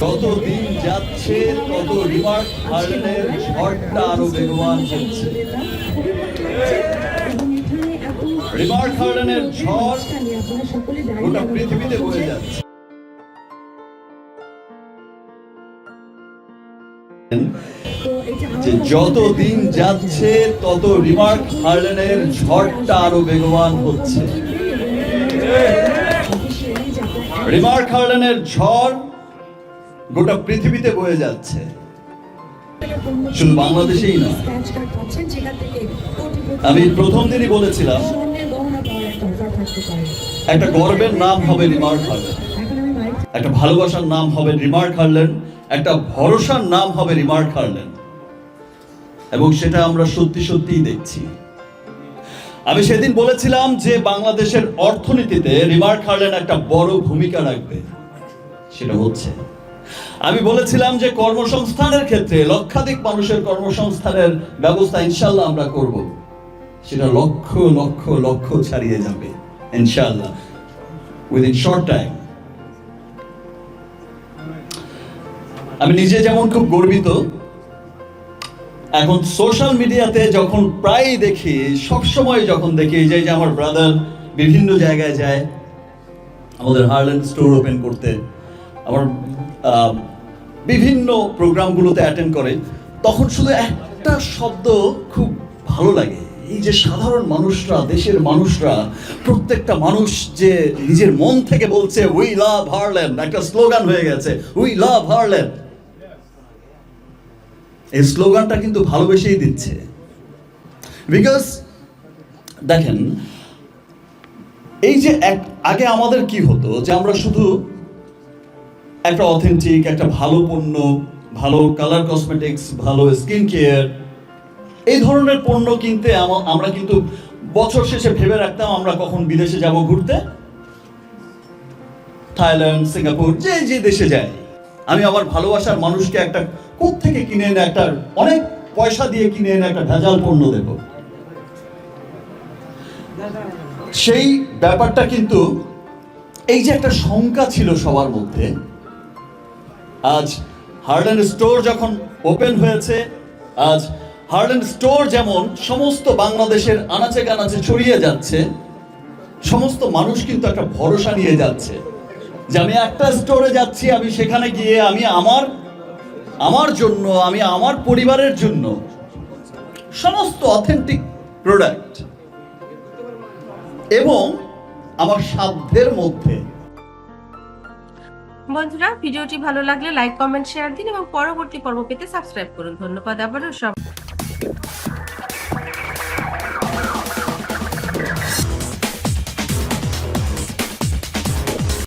যত দিন যাচ্ছে তত রিমার্ক হার্লেনের ঝড়টা আরও বেগবান হচ্ছে রিমার্ক হার্লেনের ঝড় গোটা পৃথিবীতে বয়ে যাচ্ছে। যে যত দিন যাচ্ছে, তত রিমার্ক হার্লেনের ঝড়টা আরও বেগবান হচ্ছে। রিমার্ক হার্লেনের ঝড় গোটা পৃথিবীতে বয়ে যাচ্ছে। শুধু বাংলাদেশেই নয়। আমি প্রথম দিনই বলেছিলাম, একটা গর্বের নাম হবে রিমার্ক হার্লেন। একটা ভালোবাসার নাম হবে রিমার্ক হার্লেন। একটা ভরসার নাম হবে রিমার্ক হার্লেন। এবং সেটা আমরা সত্যি সত্যিই দেখছি। আমি সেদিন বলেছিলাম যে বাংলাদেশের অর্থনীতিতে রিমার্ক হার্লেন একটা বড় ভূমিকা রাখবে। সেটা হচ্ছে আমি বলেছিলাম যে কর্মসংস্থানের ক্ষেত্রে লক্ষাধিক মানুষের কর্মসংস্থানের ব্যবস্থা ইনশাল্লাহ আমরা করব। সেটা লক্ষ লক্ষ লক্ষ ছাড়িয়ে যাবে ইনশাল্লাহ উইদিন শর্ট টাইম আমি নিজে যেমন খুব গর্বিত, এখন সোশ্যাল মিডিয়াতে যখন প্রায় দেখি সব সময় যখন দেখি যে যে আমার ব্রাদার বিভিন্ন জায়গায় যায়, আমাদের হার্ল্যান্ড স্টোর ওপেন করতে, আমার বিভিন্ন প্রোগ্রামগুলোতে অ্যাটেন্ড করে, তখন শুধু একটা শব্দ খুব ভালো লাগে। এই যে সাধারণ মানুষরা, দেশের মানুষরা, প্রত্যেকটা মানুষ যে নিজের মন থেকে বলছে উই লাভ হারল্যান্ড একটা স্লোগান হয়ে গেছে উই লাভ হারল্যান্ড এই স্লোগানটা কিন্তু ভালোবেসেই দিচ্ছে। বিকজ দেখেন, এই যে এক, আগে আমাদের কি হতো যে আমরা শুধু একটা অথেন্টিক একটা ভালো পণ্য, ভালো কালার কসমেটিক্স ভালো স্কিন কেয়ার এই ধরনের পণ্য কিনতে আম- আমরা কিন্তু বছর শেষে ভেবে রাখতাম আমরা কখন বিদেশে যাব ঘুরতে। থাইল্যান্ড, সিঙ্গাপুর, যে যে দেশে যাই। আমি আমার ভালোবাসার মানুষকে একটা কোথ থেকে কিনে এনে একটা অনেক পয়সা দিয়ে কিনে এনে একটা ভেজাল পণ্য দেব। সেই ব্যাপারটা কিন্তু এই যে একটা শঙ্কা ছিল সবার মধ্যে আজ হার্ল্যান্ড স্টোর যখন ওপেন হয়েছে, আজ হার্ল্যান্ড স্টোর যেমন সমস্ত বাংলাদেশের আনাচে কানাচে ছড়িয়ে যাচ্ছে, সমস্ত মানুষ কিন্তু একটা ভরসা নিয়ে যাচ্ছে যে আমি একটা স্টোরে যাচ্ছি, আমি সেখানে গিয়ে আমি আমার আমার জন্য, আমি আমার পরিবারের জন্য সমস্ত অথেন্টিক প্রোডাক্ট এবং আমার সাধ্যের মধ্যে বন্ধুরা, ভিডিওটি ভালো লাগলে লাইক, কমেন্ট, শেয়ার দিন এবং পরবর্তী পর্ব পেতে সাবস্ক্রাইব করুন। ধন্যবাদ আবারও সব